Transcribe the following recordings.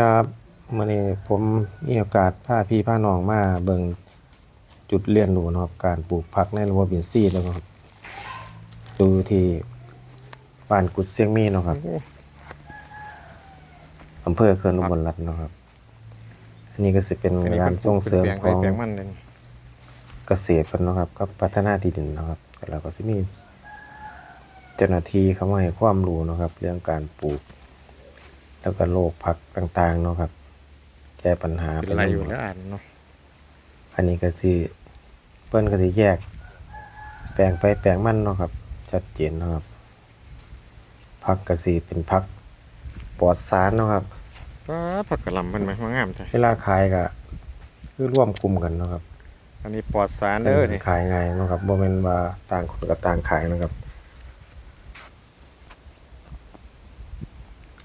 ครับมื่อนี้ผมมีโอกาสพาพี่พาน้องมาเบิ่งจุดเรียนรู้เนาะครับการปลูกผักในระบบอินทรีย์แล้วก็ครับดูที่บ้านกุดเสียงมีเนาะครับอำเภอเขื่อนอุบลรัตน์เนาะครับ อันนี้ก็สิเป็นอันนี้การส่งเสริมแปลงขไปองแปลงมันเลยเกษตรเพิ่นเนาะครับกับพัฒนาที่ดินเนาะครับแล้วก็สิมีเจ้าหน้าที่เข้ามาให้ความรู้เนาะครับ เรื่องการปลูก แล้วก็โรคผักต่างๆเนาะครับ แก้ปัญหาเป็นไรอยู่แล้วอ่านเนาะอันนี้ก็สิเปิ้นก็สิแยก แปลงไปแปลงมันเนาะครับ ชัดเจนเนาะครับผักก็สิเป็นผักปลอดสารเนาะครับก็ผักกะหล่ำมันไหมว่างามใช่เวลาขายก็คือร่วมกลุ่มกันเนาะครับ อันนี้ปลอดสารเด้อสินี่ขายง่ายเนาะครับบ่แม่นว่าต่างคนก็ต่างขายนะครับ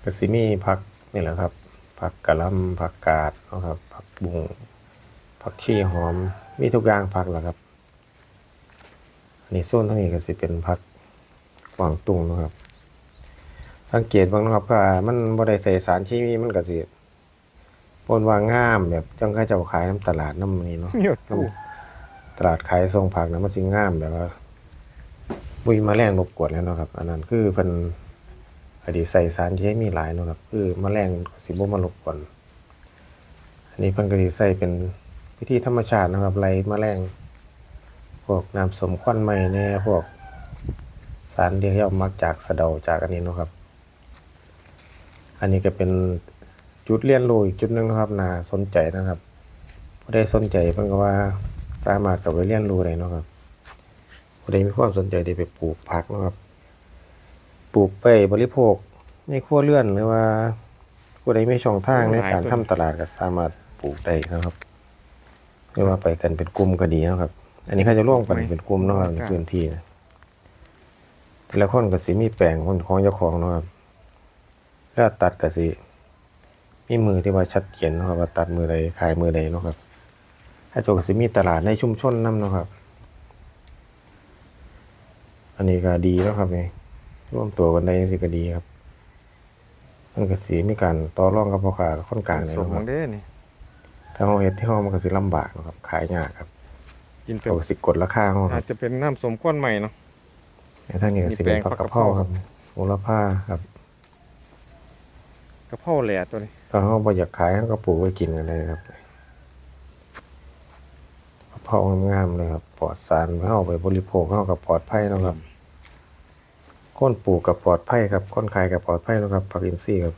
ก็สิมีผักนี่แหละครับผักกะหล่ำผักกาดเนาะครับผักบุ้งผักชีหอมมีทุกอย่างผักแหละครับอันนี้โซนทั้งนี้ก็สิเป็นผักกวางตุ้งเนาะครับ สังเกตเบ้างเนาะครับก็มันบ่ได้ใส่สารเคมีมันก็สิปนว่างามแบบจังเขาเจ้าขายน้ำตลาดน้ำนี้เนาะเหี่ยวตู้ตลาดขายส่งผักนะมันสิงามแบบว่าบุยแมาแรงรบกวนแล้วเนาะครับ อันนั้นคือเพิ่น อดีใส่สารเคมีหลายเนาะครับคือมแมลงสิบ่มารบกวนอันนี้เพิ่นก็สิใส่เป็นวิธีธรรมชาตินะครับไล่แมลงพวกน้ำสมควันใหม่แน่พวกสารที่เรามักจากสะเดาจากอันนี้เนาะครับ อันนี้ก็เป็นจุดเรียนรู้อีกจุดนึงนะครับน่าสนใจนะครับผู้ใดสนใจเพิ่นก็ว่าสามารถกลับไปเรียนรู้ได้เนาะครับผู้ใดมีความสนใจที่ไปปลูกผักนะครับ ปลูกไปบริโภคในครัวเรือนหรือว่าผู้ใดมีช่องทางในการทำตลาดก็สามารถปลูกได้นะครับไม่ว่าไปกันเป็นกลุ่มก็ดีเนาะครับ อันนี้เขาจะร่วมกันเป็นกลุ่มเนาะครับในพื้นที่นะแต่ละคนก็สิมีแปลงคนของเจ้าของเนาะครับแล้วตัดก็สิมีมือที่ว่าชัดเจนเนาะครับว่าตัดมือใดขายมือใดเนาะครับ ถ้าโจกสิมีตลาดในชุมชนนำเนาะครับ อันนี้ก็ดีแล้วครับนี่ ร่วมตัวกันได้สิก็ดีครับ มันก็สิมีการต่อรองกับพ่อค้ากับคนกลางเลยสมเนาะคมัรับงเด้อนี่ ถ้าเราเฮ็ดที่ห้องมันก็สิลำบากเนาะครับ ขายยากครับกินเป็นเราก็สิกดราคาเนาะคอารัจบจะเป็นน้ำสมก้อนใหม่เนาะ แต่ทางนี้ก็สิเป็นมีแปลงผักกะเพราผักกะเพรา ครับโหระพาครับกระเพราแหล่ตัวนี้ถ้าเราบ่อยากขายเราก็ปลูกไว้กินกันเลยครับกะเพรางามๆเลยครับปลอดสารเฮาไปบริโภคเฮาก็ปลอดภัยเนาะครับ คนปลูกกับปลอดภัยครับคนขายกับปลอดภัยเนาะครับผักอินทรีย์ครับ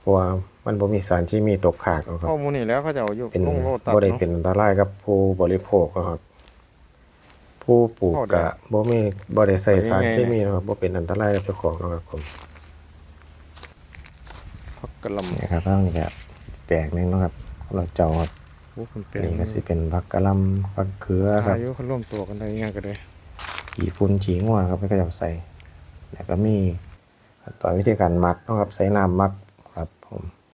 เพราะว่ามันบ่มีสารที่มีตกค้างเนาะครับข้อมูลนี่แล้วเขาจะเอาอยู่เป็นลงโลตัดบ่ได้เนาะเป็นอันตรายกับผู้บริโภคเนาะครับ ผู้ปลูกโอ้ก็ได้บ่มีบ่ได้ใส่สารเป็นเคยังไงมีเนาะครับบ่เป็นอันตรายกับเจ้าของเนาะครับผมผักกะหล่ำนี่ครับต้องนี่ครับแปลกหนึงเนาะครับเราเจ้าครับโอ้คุณแปลอันงนี่ก็สิเป็นผักกะหล่ำผักเขือครับอายุเขาร่วมตัวกันได้ยังก็ได้ขี่ฝุ่นฉีงัวครับแล้วก็จะใส่ แล้วก็มีขั้นตอนวิธีการมักนะครับใส่น้ำมักครับผม